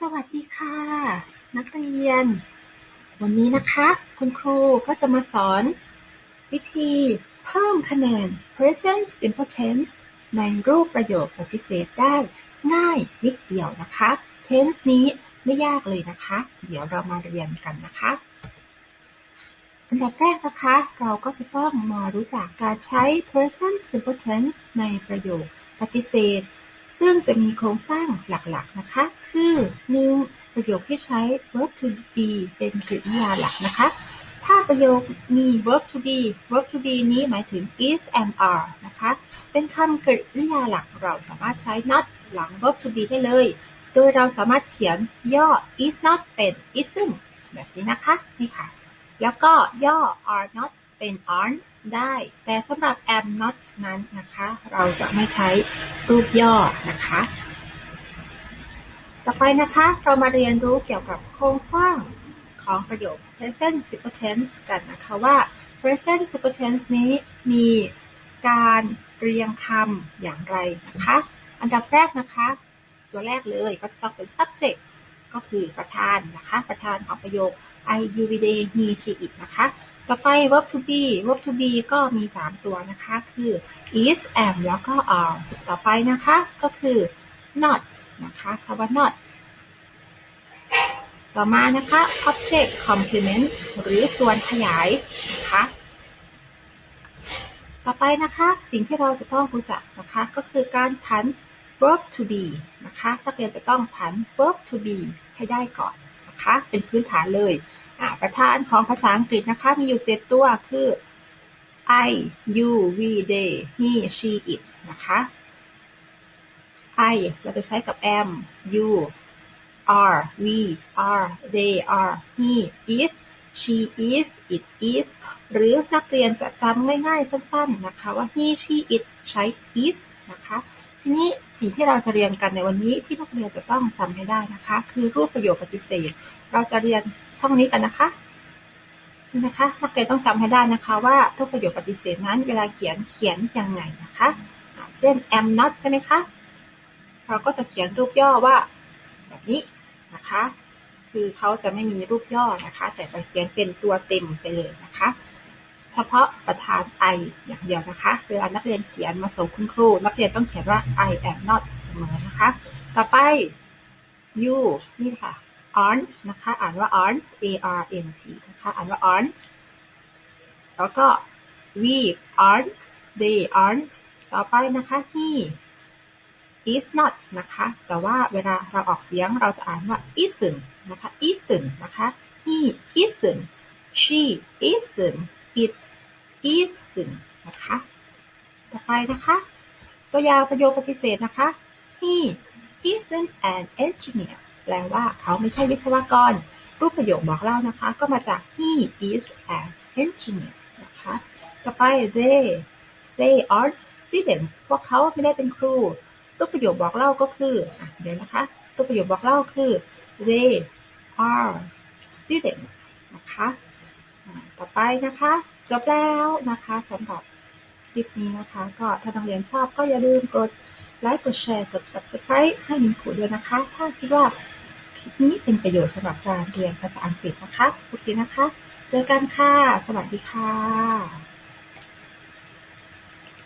สวัสดีค่ะ นักเรียน วันนี้นะคะ คุณครูก็จะมาสอน วิธีเพิ่มคะแนน present simple tense ในรูปประโยคปฏิเสธได้ง่ายนิดเดียวนะคะ tense นี้ไม่ยากเลยนะคะ เดี๋ยวเรามาเรียนกันนะคะอันดับแรกนะคะ เราก็จะต้องมารู้จักการใช้ present simple tense ในประโยคปฏิเสธ ซึ่งจะมีโครงสร้างหลัก ๆ นะคะ คือ 1. ประโยคที่ใช้ verb to be เป็นกริยาหลักนะคะ ถ้าประโยคมี verb to be verb to be นี้หมายถึง is am are นะคะ เป็นคำกริยาหลักเราสามารถใช้ not หลัง verb to be ได้เลย โดยเราสามารถเขียนย่อ is not เป็น isn't แบบนี้นะคะ นี่ค่ะ แล้วก็ย่อ are not เป็น aren't ได้ แต่สำหรับ am not นั้นนะคะ เราจะไม่ใช้รูปย่อนะคะ ต่อไปนะคะ เรามาเรียนรู้เกี่ยวกับโครงสร้างของประโยค present simple tense กันนะคะว่า present simple tense นี้มีการเรียงคำอย่างไรนะคะ อันดับแรกนะคะ ตัวแรกเลยก็จะต้องเป็น subject ก็คือประธานนะคะ ประธานของประโยค I you we they he she it นะคะ ต่อไป verb to be verb to be ก็มี 3 ตัวนะคะ คือ is am แล้วก็ are ต่อไปนะคะ ก็คือ not นะคะคำว่า not ต่อมานะคะ object complement หรือส่วนขยายนะคะต่อไปนะคะสิ่งที่เราจะต้องรู้จักนะคะก็คือการผัน verb to be นะคะนักเรียนจะต้องผัน verb to be ให้ได้ก่อน นะคะ เป็นพื้นฐานเลยประธานของภาษาอังกฤษนะคะ มีอยู่ 7 ตัวคือ I you we they he she it นะคะ I เราจะใช้กับ am you are we are they are he is she is it is หรือนักเรียนจะจำง่ายๆ สั้นๆ นะคะ ว่า he she it ใช้ is นะคะ ทีนี้สิ่งที่เราจะเรียนกันในวันนี้ที่นักเรียนจะต้องจำให้ได้นะคะ คือรูปประโยคปฏิเสธ เราจะเรียนช่องนี้กันนะคะนี่นะคะนักเรียนต้องจำให้ได้นะคะว่ารูปประโยคปฏิเสธนั้น เวลาเขียนเขียนยังไงนะคะเช่น am not ใช่ไหมคะเราก็จะเขียนรูปย่อว่าแบบนี้นะคะ คือเขาจะไม่มีรูปย่อนะคะ แต่จะเขียนเป็นตัวเต็มไปเลยนะคะ เฉพาะประธาน I อย่างเดียวนะคะ เวลานักเรียนเขียนมาส่งคุณครู นักเรียนต้องเขียนว่า I am not เสมอนะคะ ต่อไป you นี่ค่ะ aren't นะคะ อ่านว่า aren't a r n t นะคะ อ่านว่า aren't แล้วก็ we aren't they aren't ต่อไปนะคะ he is not นะคะ แต่ว่าเวลาเราออกเสียงเราจะอ่านว่า isn't นะคะ isn't นะคะ he isn't she isn't it isn't นะคะ ต่อไปนะคะ ตัวอย่างประโยคปฏิเสธนะคะ he isn't an engineer แปลว่าเขาไม่ใช่วิศวกร รูปประโยคบอกเล่านะคะ ก็มาจาก he is an engineer นะคะต่อไป they they aren't students พวกเขาไม่ได้เป็นครู รูปประโยคบอกเล่าก็คืออเดี๋ยวนะคะ รูปประโยคบอกเล่าคือ they are students นะคะต่อไปนะคะจบแล้วนะคะสำหรับคลิปนี้นะคะ ก็ถ้านักเรียนชอบก็อย่าลืมกดไลค์กดแชร์กด subscribe ให้มินคูด้วยนะคะ ถ้าคิดว่า ลิปนี้เป็นประโยชน์สำหรับการเรียนภาษาอังกฤษนะคะ โอเคนะคะ เจอกันค่ะ สวัสดีค่ะ